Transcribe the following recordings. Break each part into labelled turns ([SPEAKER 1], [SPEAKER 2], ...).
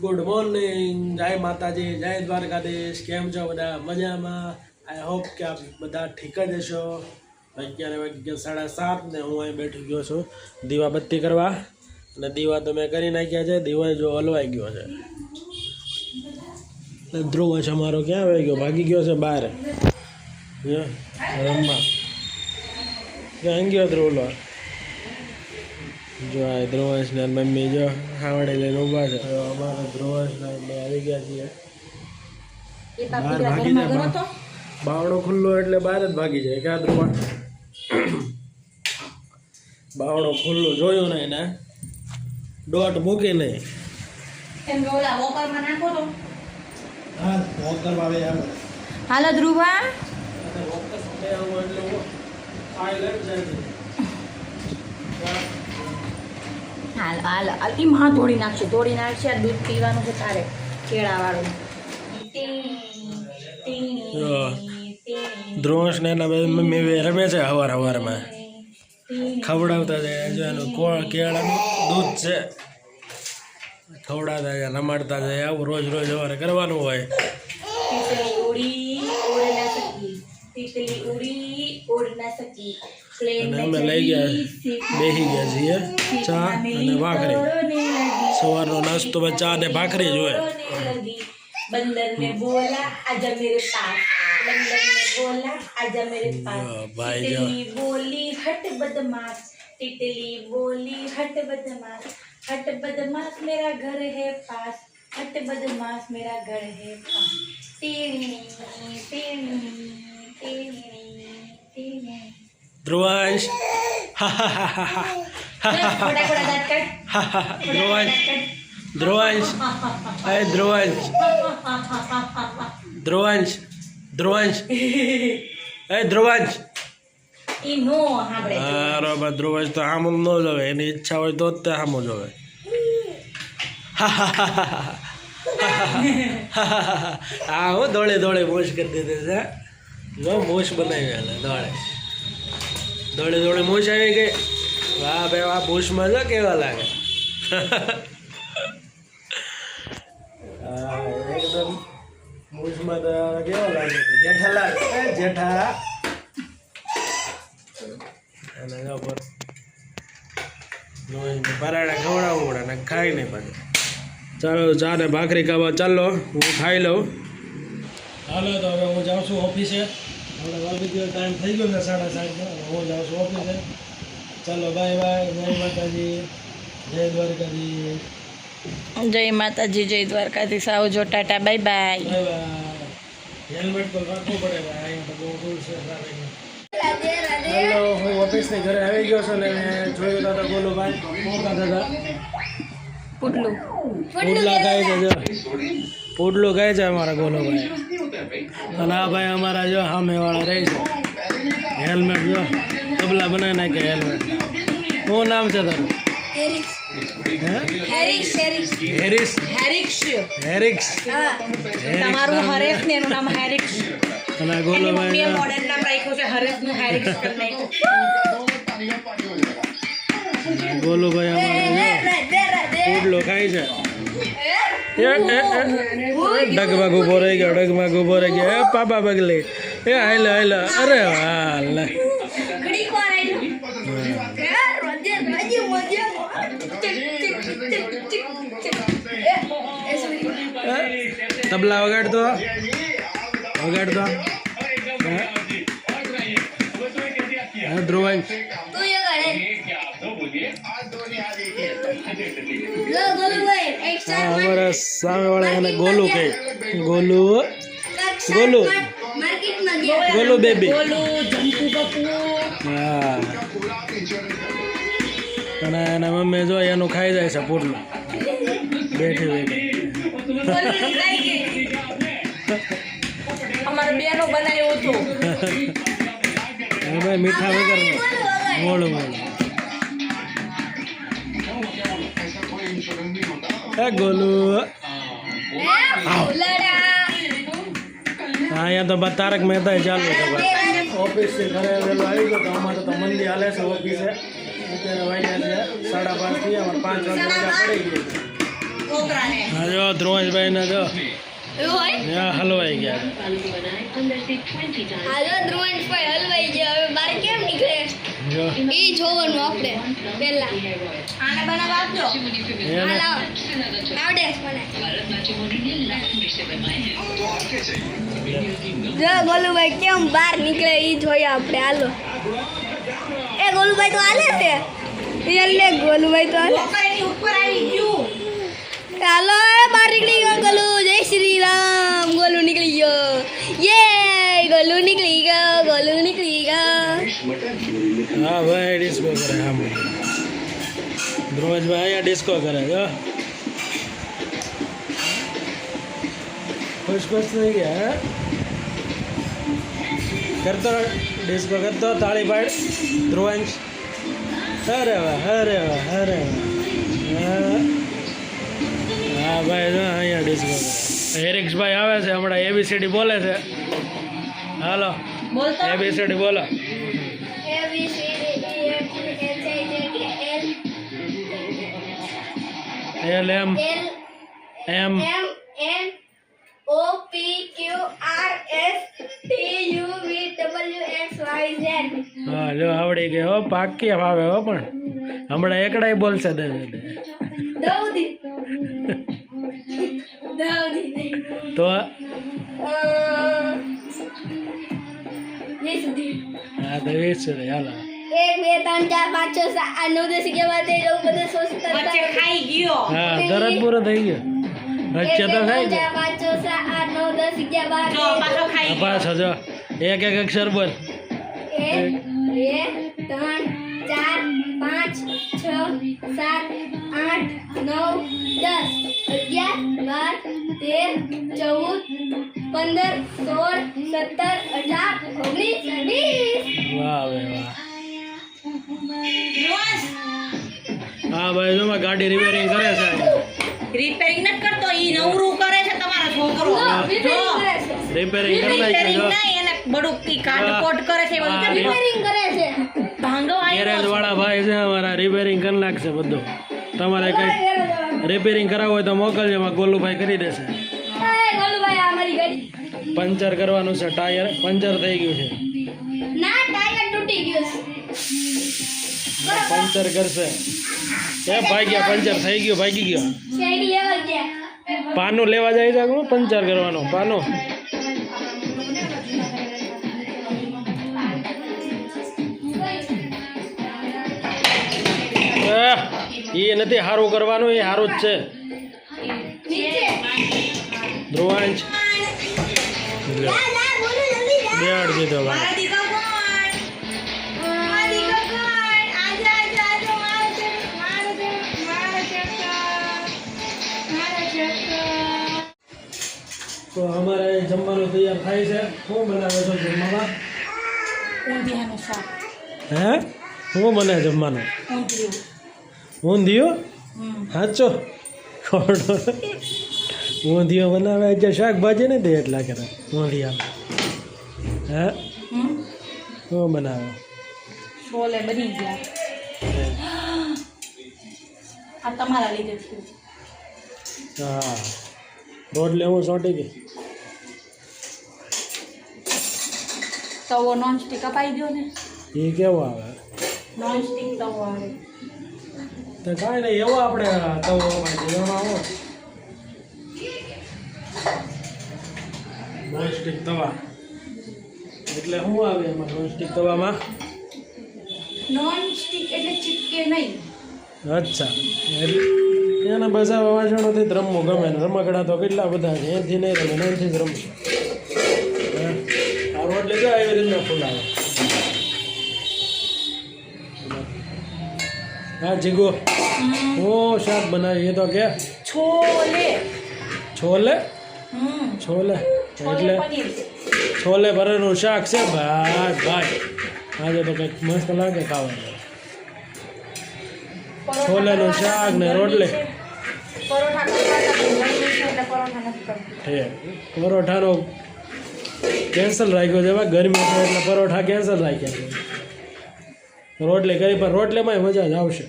[SPEAKER 1] Good morning જય માતાજી, જય દ્વારકાધીશ, કેમ છો બધા? મજામાં? આઈ હોપ કે આપ બધા ઠીક જ હશો. અત્યારે વાગી ગયા સાડા સાત ને હું અહીં બેઠી ગયો છું દીવા બત્તી કરવા. અને દીવા તો મેં કરી નાખ્યા છે, દીવા જો હલવાઈ ગયો છે. એટલે ધ્રુવ છે અમારો, ક્યાં આવી ગયો? ભાગી ગયો છે બહાર. રમવા. ક્યાં ગયો ધ્રુવ જો આ ધ્રુવશ ને મમ્મી જો હાવડે લઈને ઊભા છે. તો અમારા ધ્રુવશ ને અમે આવી ગયા છીએ. બહાર ભાગી જાય બા- બાવડો ખુલ્લો એટલે બહાર જ ભાગી જાય. ક્યાં ધ્રુવા બાવડો ખુલ્લો જોયું નહીં એને. દોટ મૂકી નહીં
[SPEAKER 2] હાલો ધ્રુવા
[SPEAKER 1] આવું એટલે હું આઈલેન્ડ જાય છે.
[SPEAKER 2] હાલો હાલ હાલ. હા ધોડી નાખશે ધોડી નાખશે આ દૂધ પીવાનું છે તારે કેળાવાળું.
[SPEAKER 1] જો. ને એના મમ્મી રમે છે હવાર હવારમાં. ખવડાવતા જાય જો એનું કોળ કેળાનું દૂધ છે. ખવડાવતા જાય રમાડતા જાય આવું રોજ રોજ સવારે કરવાનું હોય.
[SPEAKER 2] તીતલી ઉડી ઉડ ના સકી તીતલી ઉડી ઉડ ના સકી પ્લેન
[SPEAKER 1] અને અમે લઈ ગયા બેસી ગયા છીએ ચા અને ભાખરી સવારનો નાસ્તો માં ચા ને ભાખરી જ હોય
[SPEAKER 2] बंदर ने बोला आजा मेरे पास बंदर ने बोला आजा मेरे पास
[SPEAKER 1] वाह, भाई
[SPEAKER 2] तितली बोली हट बदमाश तितली बोली हट बदमाश हट बदमाश मेरा घर है पास हट बदमाश मेरा घर है पास टीणी टीणी टीणी टीणी
[SPEAKER 1] ધ્રુવાંશ. ધ્રુવાંશ. ધ્રુવાંશ. અરે ધ્રુવાંશ. ધ્રુવાંશ. ધ્રુવાંશ. એ ધ્રુવાંશ. બરાબર ધ્રુવાંશ તો આમ ન જોવે એની ઈચ્છા હોય તો જ તે આમ જોવે હા હા હા હા હા હું દોડે દોડે મોશ કરી દીધી છે. જો મોશ બનાવી દોડે. દોડે દોડે મોશ આવી ગઈ. વાહ ભાઈ વાહ મોશમાં જો કેવા લાગે. હા, એકદમ મોશમાં તો કેવા લાગે જેઠા લાગે. જેઠા. અને જો પર રોજને પરાઠા ખવડાવવું પડે ને ખાઈ નહીં પડે. ચાલો ચા ને ભાખરી ખાવા ચાલો હું ખાઈ લઉં. હાલો તો હવે હું જાઉં છું ઓફિસે. હવે વાગી ટાઈમ થઈ ગયો છે સાડા સાતનો હું જાઉં છું ઓફિસે. ચાલો બાય બાય જય માતાજી. જય દ્વારકાજી
[SPEAKER 2] જય માતાજી જય દ્વારકાધીશ. આવજો tata bye bye
[SPEAKER 1] bye bye helmet તો રાખવું પડે ભાઈ. અહીંયા તો બહુ દૂર છે હેલો હું ઓફિસની ઘરે આવી ગયો છું ને મેં જોયું તો બોલો ભાઈ. મોટા દાદા?
[SPEAKER 2] પુડલું.
[SPEAKER 1] પુડલા ગાય છે પુડલું ગાય છે અમારા ગોલુભાઈ અને આ ભાઈ અમારા જો સામેવાળા રહે છે. હેલ્મેટ જો તબલા બનાવી નાખે હેલ્મેટ શું નામ છે તારું? ગોલુભાઈ અમારા ખાય છે. એ એ એ. ડગમગ ઊભો રહી ગયો ડગમગ ઊભો રહી ગયો. એ પાપા બગલી એ હાલો હાલો. અરે હાલ તબલા વગાડતો? વગાડતો? હે? અમારા સામે વાળા એને ગોલુ કહે ગોલુ. ગોલુ. ગોલુ બેબી. હા. અને એના મમ્મી જો એનું ખાઈ જાય છે પૂરનું. બેઠી બેઠી.
[SPEAKER 2] અમારે બેનો બનાવ્યું હતું.
[SPEAKER 1] મીઠા વગર મોડું મોડું હે ગોલુ. હા અહીંયા તો બા તારક મહેતા ચાલુ છે ઓફિસથી ઘરે વહેલો આવી ગયો તો અમારે તો મંદી હાલે છે ઓફિસે. અત્યારે વાગ્યા છે સાડા પાંચથી અમારે પાંચ વાગે રજા પડી ગઈ જો ધ્રુવભાઈ ના જો. હલવાઈ ગયા.
[SPEAKER 3] હાલો ધ્રુવંશભાઈ હલવાઈ ગયા હવે બાર કેમ નીકળે
[SPEAKER 1] જો
[SPEAKER 3] એ જોવાનું આપણે પહેલા. આને બનાવવા આપજો. હાલ આવડે મને. જો ગોલુભાઈ કેમ બહાર નીકળે એ જોઈએ આપણે હાલો. એ ગોલુભાઈ તો હાલે છે. એટલે ગોલુભાઈ તો હાલે. હાલો એ બહાર નીકળી ગયો ગોલુ. જય શ્રી રામ. ગોલુ નીકળી ગયો. યે ગોલુ નીકળી ગયો ગોલુ નીકળી ગયો
[SPEAKER 1] હા ભાઈ ડિસ્કો કરે હા ધ્રુવજભાઈ અહીંયા ડિસ્કો કરે જો. ખુશ ખુશ થઈ ગયા હે? કરતો ડિસ્કો કરતો તાળી પાડ. ધ્રુવંશ. અરે વાહ અરે વાહ અરે વાહ. હા. હા ભાઈ જો અહીંયા ડિસ્કો હેરિક્સભાઈ આવે છે હમણાં એબીસીડી બોલે છે. હાલો. એબીસીડી બોલો.
[SPEAKER 3] A C D E F G H I J K L L
[SPEAKER 1] M
[SPEAKER 3] M N O P Q R S T U V W X Y Z.
[SPEAKER 1] હા જો આવડી ગયો હો પાકી આવે હો પણ. હમણાં એકડાય બોલશે દે.
[SPEAKER 3] દૌદી દૌદી
[SPEAKER 1] તો
[SPEAKER 3] સુધી
[SPEAKER 1] હા તો વીસ સુધી હાલો.
[SPEAKER 3] એક બે ત્રણ ચાર પાંચ છ સાત આઠ નવ દસ અગિયાર બાર તેર ચૌદ પંદર સોળ સત્તર ગયો.
[SPEAKER 1] હા તરત પૂરો થઈ ગયો. વચ્ચે તો ખાઈ
[SPEAKER 3] ચાર પાંચ છ સાત આઠ નવ દસ અગિયાર બાર જો પાછો
[SPEAKER 1] ખાઈ ગયો પાછો જો. એક એક અક્ષર બોલ
[SPEAKER 3] એક બે ત્રણ ચાર પાંચ છ સાત આઠ નવ દસ અગિયાર બાર તેર ચૌદ પંદર સોળ સત્તર અઢાર ઓગણીસ વીસ.
[SPEAKER 1] વાહ વાહ. હા ભાઈ જો ગાડી રિપેરિંગ કરે છે.
[SPEAKER 4] રિપેરિંગ નથી કરતો ઈ નવરું કરે છે તમારો છોકરો
[SPEAKER 3] જો,
[SPEAKER 1] રિપેરિંગ કરે છે.
[SPEAKER 4] રિપેરિંગ
[SPEAKER 1] જો.
[SPEAKER 4] એને બડું ઈ કાટકોટ કરે છે બધું
[SPEAKER 3] રિપેરિંગ કરે છે.
[SPEAKER 4] ભાંગો
[SPEAKER 1] ગેરેજ વાળા ભાઈ છે અમારા રિપેરિંગ કરી નાખશે બધું. તમારે કંઈ રિપેરિંગ કરાવવું હોય તો મોકલજો એમાં ગોલુભાઈ કરી દેશે. પંચર કરવાનું છે ટાયર પંચર થઈ ગયું છે. પંચર કરશે. એ ભાગ્યા પંચર થઈ ગયું ભાગી ગયો. પાનું લેવા જાય છે પંચર કરવાનું પાનું. એ નથી સારું કરવાનું એ સારું જ છે.
[SPEAKER 4] છે. મારો છે
[SPEAKER 1] તો અમારે જમવાનું તૈયાર થાય છે. શું બનાવે છો જમવામાં?
[SPEAKER 4] ઊંધિયાનું શાક.
[SPEAKER 1] હે? શું બને જમવાનું?
[SPEAKER 4] ઊંધિયું.
[SPEAKER 1] ઊંધિયું સાચો ખોડો. ઊંધિયો બનાવે આજે શાકભાજી નથી એટલા કરે. ઊંધિયા હે? શું બનાવે?
[SPEAKER 4] છોલે બની ગયા. આ તમારા લીધે થયું.
[SPEAKER 1] હા. રોડ હું સોટી ગઈ.
[SPEAKER 4] તવો નોન સ્ટીક અપાઈ દો ને.
[SPEAKER 1] એ કેવો આવે?
[SPEAKER 4] નોન સ્ટીક તવો આવે.
[SPEAKER 1] તો કાંઈ નહીં એવો આપણે તવો આવો. નોનસ્ટિક તવા. એટલે શું આવે એમાં નોનસ્ટિક તવામાં?
[SPEAKER 4] નોનસ્ટિક એટલે ચીપકે નહીં.
[SPEAKER 1] અચ્છા. એના બધા વાસણોથી રમવું ગમે ને. રમકડા તો કેટલા બધા છે એથી નહીં રમે એનથી જ રમશું? આ જો એવી રીતના ફૂલાવે. હા જીગો. હું શાક બનાવી. એ તો કે
[SPEAKER 4] છોલે.
[SPEAKER 1] છોલે? છોલે. એટલે છોલે ભરેલું શાક છે. ભાઈ ભાઈ. આજે તો કંઈક મસ્ત લાગે ખાવાનું. છોલેનું શાક ને રોટલે. પરોઠાનો કેન્સલ રાખ્યો છે ભાઈ. ગરમી એટલે પરોઠા કેન્સલ રાખ્યા રોટલી કરી પણ રોટલીમાંય મજા જ આવશે.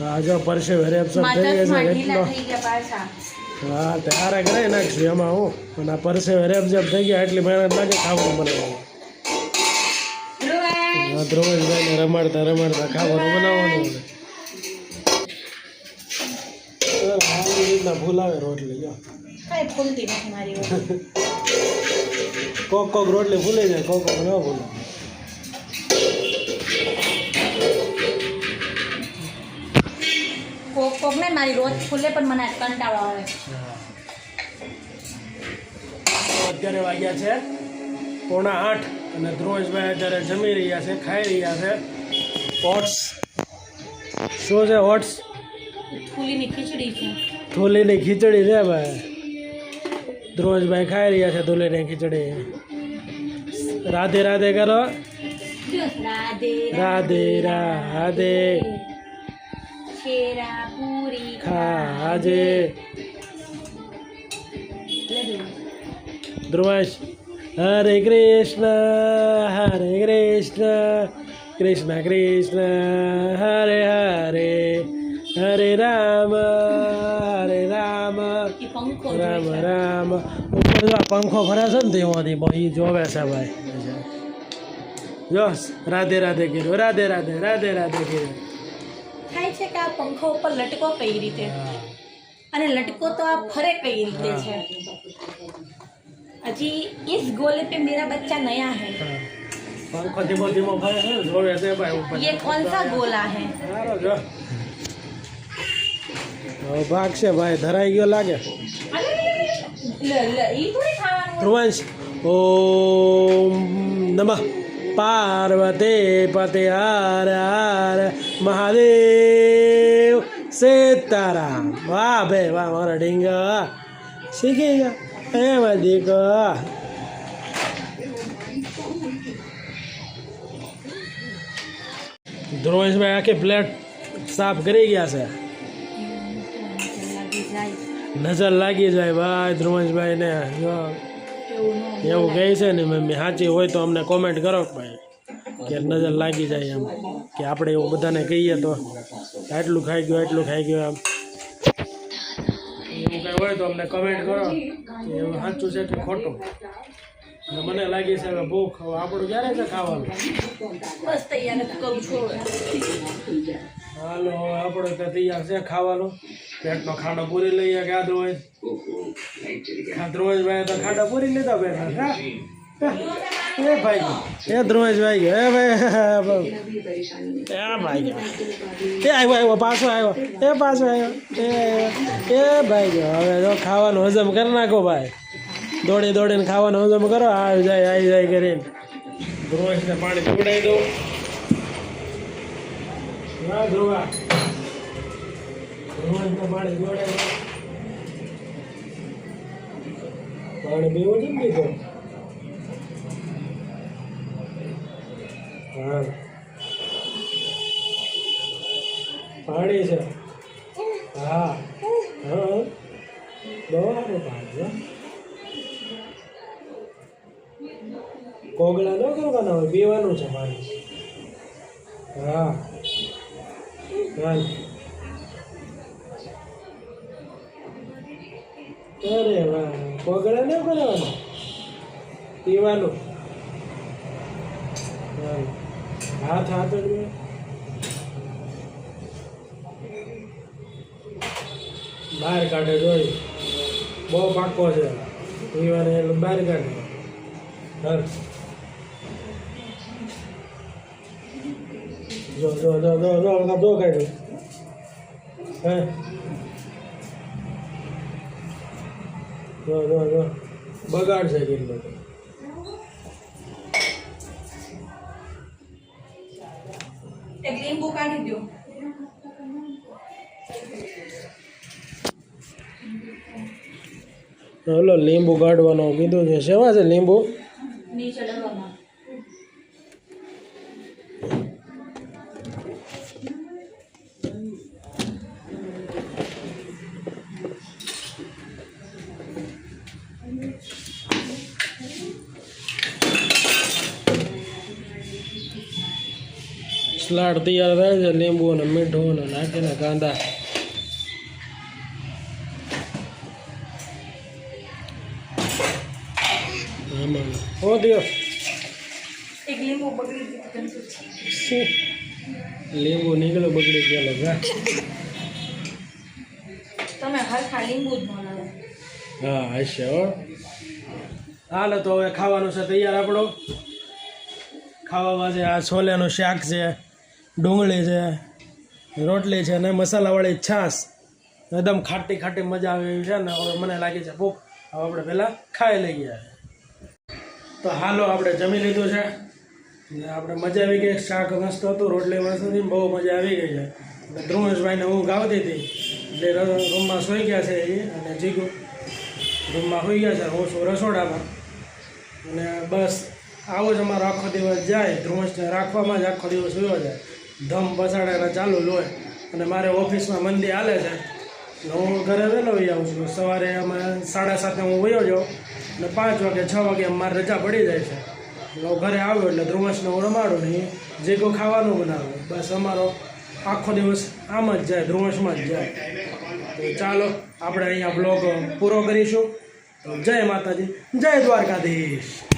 [SPEAKER 1] આ જો પરસે વેરે એબ્સોર્બ થઈ છે
[SPEAKER 2] ઢીલા
[SPEAKER 1] એટલો હા ત્યારે કરાવી નાખશું એમાં હું. અને આ પરસે વેરે એબ્સોર્બ થઈ ગયા એટલી મહેનત લાગે ખાવાનું બનાવવાનું હા ધ્રુવેશભાઈને રમાડતા રમાડતા ખાવાનું બનાવવાનું આવી રીતના ફૂલાવે રોટલી જો. કોક કોક રોટલી ફૂલી જાય કોક કોક ન ફૂલે
[SPEAKER 2] કોક કોક ને મારી રોજ ફૂલે પણ મને કંટાળો આવે
[SPEAKER 1] અત્યારે વાગ્યા છે પોણા આઠ અને ધ્રુવેશભાઈ અત્યારે જમી રહ્યા છે ખાઈ રહ્યા છે ઓટ્સ શું છે ઓટ્સ
[SPEAKER 2] ફૂલીની ખીચડી છે
[SPEAKER 1] ધૂલીની ખીચડી છે ભાઈ ધ્રુવેશભાઈ ખાઈ રહ્યા છે ધૂલીની ખીચડી રાધે રાધે કરો
[SPEAKER 2] રાધે
[SPEAKER 1] રાધે રાધે
[SPEAKER 2] શેરા પૂરી
[SPEAKER 1] ખાજે. ધ્રુવાશ હરે કૃષ્ણ હરે કૃષ્ણ કૃષ્ણ કૃષ્ણ હરે હરે હરે રામ હરે રામ રામ રામ. ઉપર જો પંખો છે ને તેમાંથી ભાઈ જોવે છે ભાઈ. જો રાધે રાધે કીધું રાધે રાધે રાધે રાધે કીધું
[SPEAKER 2] થાય છે કે આ પંખો ઉપર લટકો કઈ રીતે અને લટકો તો આ ફરે કઈ રીતે છે હજી इस गोले पे मेरा बच्चा नया है
[SPEAKER 1] પંખો ધીમો ધીમો ફરે છે ને જોવે છે ભાઈ ઉપર
[SPEAKER 2] ये कौन सा गोला है
[SPEAKER 1] સારો જો હવે ભાગશે ભાઈ ધરાઈ ગયો લાગે
[SPEAKER 2] લ લ ઈ થોડી ખાવાનું
[SPEAKER 1] ધ્રુવંશ ઓમ નમઃ પાર્વતી પતે હર હર મહાદેવ સીતારામ. વાહ ભાઈ વાહ મારા ઢીંગા. શીખી ગયા એમાં દીકો ધ્રુવેશભાઈ આખી પ્લેટ સાફ કરી ગયા છે. નજર લાગી જાય. ભાઈ ધ્રુવંશભાઈ ને જો.
[SPEAKER 2] એવું
[SPEAKER 1] કહે છે ને, મમ્મી, સાચી હોય તો અમને કોમેન્ટ કરો ભાઈ. કે નજર લાગી જાય એમ. કે આપણે એવું બધાને કહીએ તો આટલું ખાઈ ગયું, આટલું ખાઈ ગયું એમ. એવું કંઈ હોય તો અમને કમેન્ટ કરો. કે એવું સાચું છે કે ખોટું? મને લાગી છે હવે ભૂખ આપણું ક્યારે છે ખાવાનું? હાલો, આપણે તો તૈયાર છે ખાવાનો. પેટનો ખાડો પૂરી લઈએ કે આ ધ્રુવેશ આ ભાઈ તો ખાડો પૂરી લીધા પેટનો હા? એ ભાઈ, એ ધ્રુવેશભાઈ ગયો એ ભાઈ એ ભાઈ ગયો એ આવ્યો આવ્યો, પાછો આવ્યો. એ પાછો આવ્યો. એ એ ભાઈ ગયો હવે જો ખાવાનું હજમ કરી નાખો ભાઈ. દોડી દોડીને ખાવાનું હજમ કરો આવી જાય આવી જાય કરીને. ધ્રુવેશને પાણી પીવડાવી દઉં. ના ધ્રુવા ધ્રુવને પાણી જોડે. પાણી પીવું છે હા. પાણી છે. કોગળા ન કરવાના? પીવાનું. હાથ હાથ બહાર કાઢે જોઈ. બહુ પાકો છે. પીવાને એટલે બહાર કાઢે. જો જો જો જો જો જો કાઢ્યું. હે? જો જો જો બગાડશે કેટલો
[SPEAKER 2] એક લીંબુ કાઢી દો
[SPEAKER 1] હલો લીંબુ કાઢવાનું કીધું છે. શેમાં છે લીંબુ?
[SPEAKER 2] નીચે ડબ્બામાં.
[SPEAKER 1] સલાડ તૈયાર થાય છે લીંબુ અને મીઠું અને નાખીને કાંદા આમાં હો દ્યો
[SPEAKER 2] એક લીંબુ બગડી
[SPEAKER 1] લીંબુ બગડી ગયેલો જા
[SPEAKER 2] તમે હરખા લીંબુ જ ન
[SPEAKER 1] હા હશે હો. હાલો તો હવે ખાવાનું છે તૈયાર આપણો. ખાવામાં છે આ છોલેનું શાક છે. ડુંગળી છે, રોટલી છે અને મસાલાવાળી છાશ. એકદમ ખાટી ખાટી મજા આવે એવી છે ને હવે મને લાગે છે ભૂખ હવે આપણે પહેલાં ખાઈ લઈએ. તો હાલો આપણે જમી લીધું છે. ને આપણે મજા આવી ગઈ, શાક મસ્ત હતું, રોટલી મસ્ત હતી બહુ મજા આવી ગઈ છે. એટલે ધ્રુવેશભાઈને હું ગાવતી હતી. એટલે રૂમમાં સૂઈ ગયા છે એ અને જીગુ રૂમમાં હોઈ ગયા છે, હું છું રસોડામાં. અને બસ આવો જ અમારો આખો દિવસ જાય. ધ્રુવસને રાખવામાં જ આખો દિવસ સુયો જાય. ધમ પસાડે ચાલુ જ હોય. અને મારે ઓફિસમાં મંદી હાલે છે. એટલે હું ઘરે વહેલો વહી આવું છું. સવારે અમે સાડા સાતે હું વયો જાઉં અને પાંચ વાગે, છ વાગે મારે રજા પડી જાય છે. એટલે હું ઘરે આવ્યો એટલે ધ્રુવસને હું રમાડું નહીં જે કોઈ ખાવાનું બનાવું. બસ અમારો આખો દિવસ આમ જ જાય, ધ્રુવસમાં જ જાય. તો ચાલો, આપણે અહીંયા બ્લોગ પૂરો કરીશું. જય માતાજી. જય દ્વારકાધીશ.